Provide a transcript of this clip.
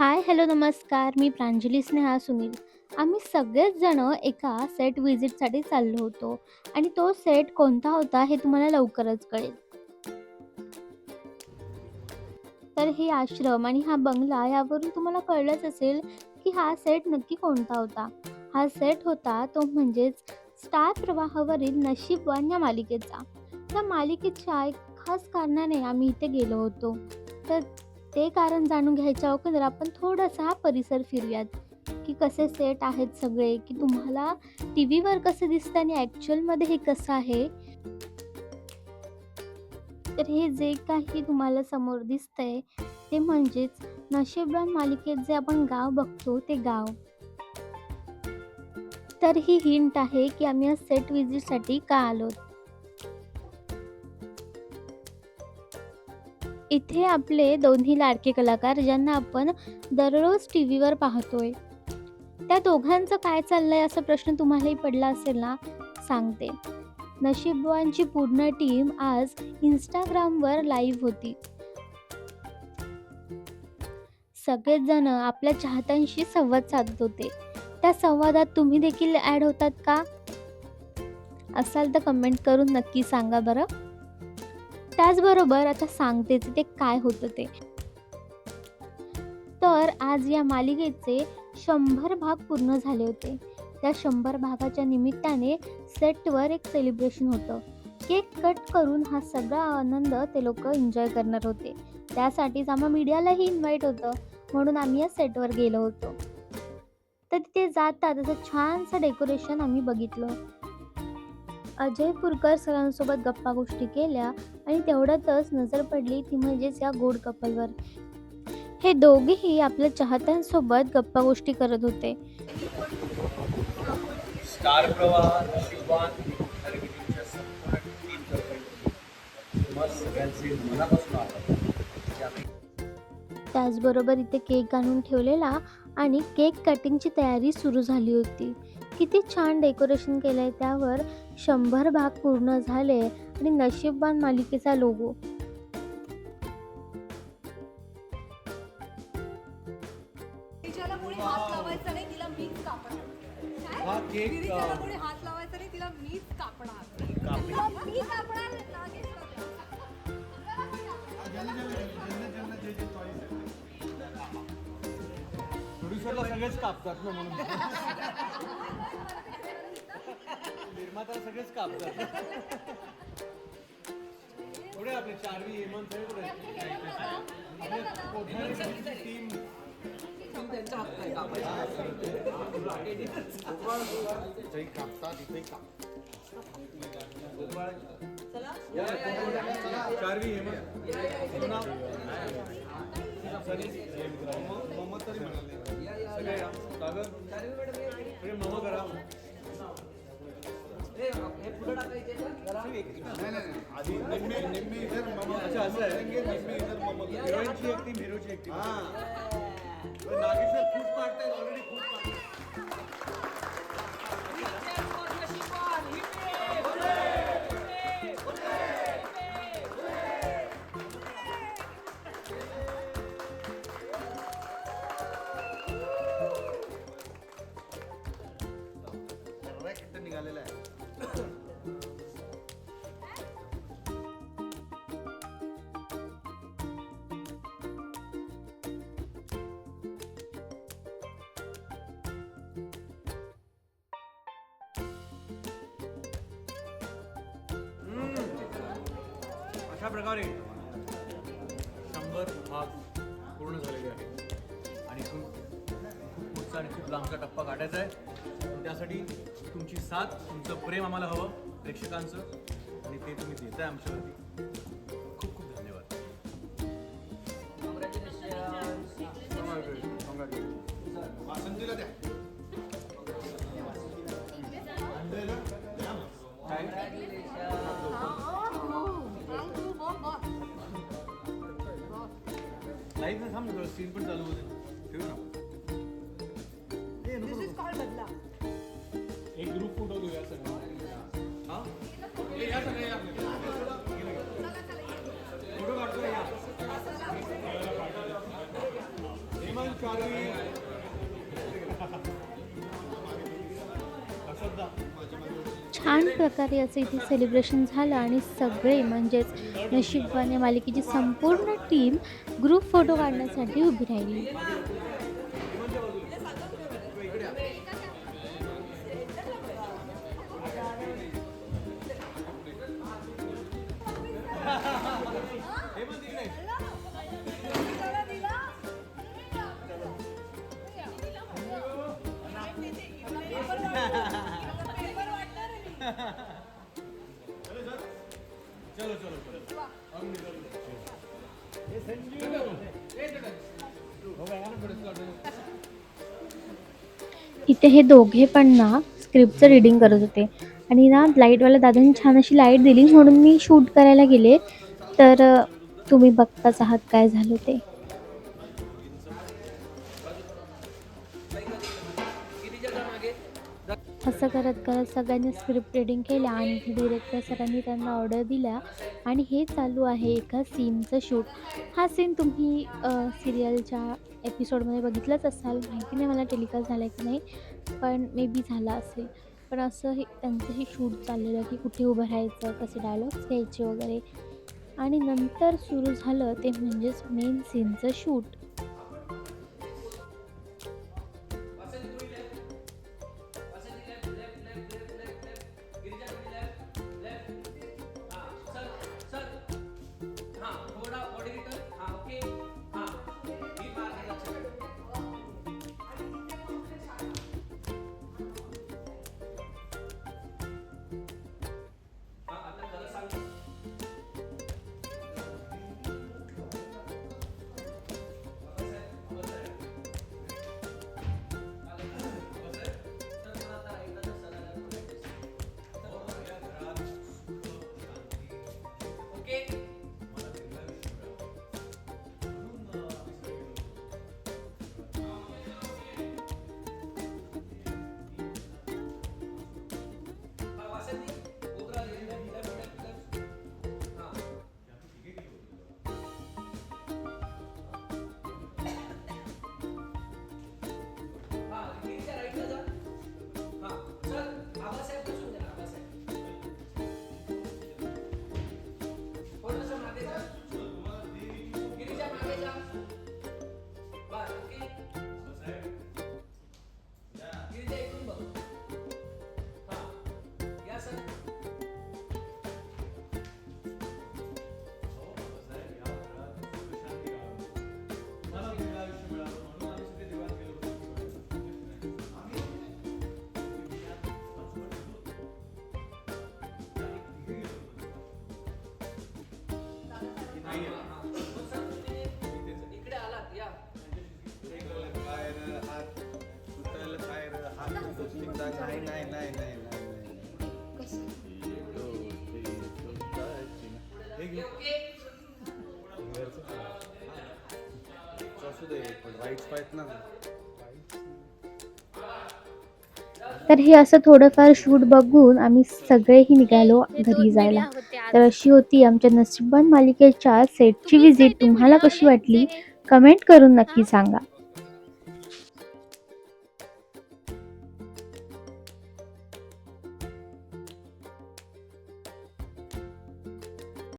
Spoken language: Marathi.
हाय, हॅलो, नमस्कार. मी प्रांजली स्नेहा सुनील. आम्ही सगळेच जण एका सेट व्हिजिटसाठी चाललो होतो आणि तो सेट कोणता होता हे तुम्हाला लवकरच कळेल. तर हे आश्रम आणि हा बंगला यावरून तुम्हाला कळलंच असेल, की हा सेट नक्की कोणता होता. हा सेट होता तो म्हणजेच स्टार प्रवाहावरील नशीबवान या मालिकेचा. त्या मालिकेच्या एक खास कारणाने आम्ही इथे गेलो होतो. तर ते कारण जाणून घ्यायच्या अगोदर आपण थोडासा हा परिसर फिरूयात, की कसे सेट आहेत सगळे, की तुम्हाला टी व्हीवर कसं दिसतं आणि ॲक्च्युअलमध्ये हे कसं आहे. तर हे जे काही तुम्हाला समोर दिसतंय, ते म्हणजेच नशीबवान मालिकेत जे आपण गाव बघतो ते गाव. तर ही हिंट आहे, की आम्ही या सेट विजिटसाठी का आलो इथे आपले दोन्ही लाडके कलाकार ज्यांना आपण दररोज टीव्हीवर पाहतोय. त्या दोघांचं काय चाललंय असा प्रश्न तुम्हालाही पडला असेल ना? सांगते. नशीबवानची पूर्ण टीम आज इंस्टाग्रामवर लाईव्ह होती. सगळेच जण आपल्या चाहत्यांशी संवाद साधत होते. त्या संवादात तुम्ही देखील ॲड होतात का? असाल तर कमेंट करून नक्की सांगा बरं. त्याचबरोबर आता सांगतेच ते काय होतं ते. तर आज या मालिकेचे शंभर भाग पूर्ण झाले होते. त्या शंभर भागाच्या निमित्ताने सेटवर एक सेलिब्रेशन होतं. केक कट करून हा सगळा आनंद ते लोक एन्जॉय करणार होते. त्यासाठीच आम्हा मीडियालाही इन्व्हाईट होतं. म्हणून आम्ही या सेटवर गेलो होतो. तर तिथे जाता असं छानसं डेकोरेशन आम्ही बघितलं. अजय पुरकर सरांसोबत गप्पा-गोष्टी केल्या आणि तेवढ्यातच नजर पडली ती म्हणजेच या गोड कपलवर. हे दोघेही आपल्या चाहत्यांसोबत गप्पा-गोष्टी करत होते. स्टार त्याचबरोबर इथे केक आणून ठेवलेला आणि केक कटिंगची तयारी सुरू झाली होती. किती छान डेकोरेशन केलंय त्यावर. 100 भाग पूर्ण झाले आणि नशीबवान मालिकेचा लोगो. गिरिजाला कोणी हात लावायचा नाही तिला मीच कापणार. हा काय? केक, गिरिजाला अ, कोणी हात लावायचा नाही तिला मीच कापणार. प्रोड्युसरला सगळेच कापतात ना म्हणून. निर्मात्याला सगळेच कापतात. थोडे आपले चारवी हेमंत हे कुठे आपले कोठारी टीम इथेही कापतात इथेही कापतात. हेमंत तरी म्हणाले सगळे या. मम करा आधी निम्मे निम्मे इधर अच्छा असं आहे निम्मे इधर हिरोईनची हिरोची नागेश्वर फूट पाडतायत ऑलरेडी फूट पाडतायत प्रकारे. शंभर भाग पूर्ण झालेले आहेत. आणि इथून खूप पुढचा आणि खूप लांबचा टप्पा गाठायचा आहे. त्यासाठी तुमची साथ तुमचं प्रेम आम्हाला हवं प्रेक्षकांचं. आणि ते तुम्ही देताय आमच्यावरती. खूप खूप धन्यवाद. वासंतीला द्या. ना सीन पण चालू होते. ठेवू ना? ए, नको, नको. बदला एक ग्रुप फोटो घेऊया सगळं. हा? ए, या सगळे या. फोटो काढतो या. हेमंत छान प्रकारे असं इथे सेलिब्रेशन झालं आणि सगळे म्हणजेच नशीबवाने मालिकेची संपूर्ण टीम ग्रुप फोटो काढण्यासाठी उभी राहिली. चलो चलो चलो इथे हे दोघे पण ना स्क्रिप्टचं रिडिंग करत होते. आणि ना लाईटवाल्या दादांनी छान अशी लाइट दिली म्हणून मी शूट करायला गेले. तर तुम्ही बघताच आहात काय झालं ते. असं करत करत सगळ्यांनी स्क्रिप्ट रिडिंग केल्या आणि डिरेक्टर सरांनी त्यांना ऑर्डर दिल्या आणि हे चालू आहे एका सीनचं शूट हा सीन तुम्ही सिरियलच्या एपिसोडमध्ये बघितलंच असाल. माहिती नाही मला टेलिकास्ट झाला की नाही पण मे बी झाला असेल. पण असं हे त्यांचं हे शूट चाललेलं की कुठे उभं राहायचं कसे डायलॉग्स घ्यायचे वगैरे. आणि नंतर सुरू झालं ते म्हणजेच मेन सीनचं शूट पाहिजेत ना तर हे असं थोडंफार शूट बघून आम्ही सगळेही निघालो घरी जायला. तर अशी होती आमच्या नसीबवान मालिकेच्या सेटची विजिट तुम्हाला कशी वाटली? कमेंट करून नक्की सांगा.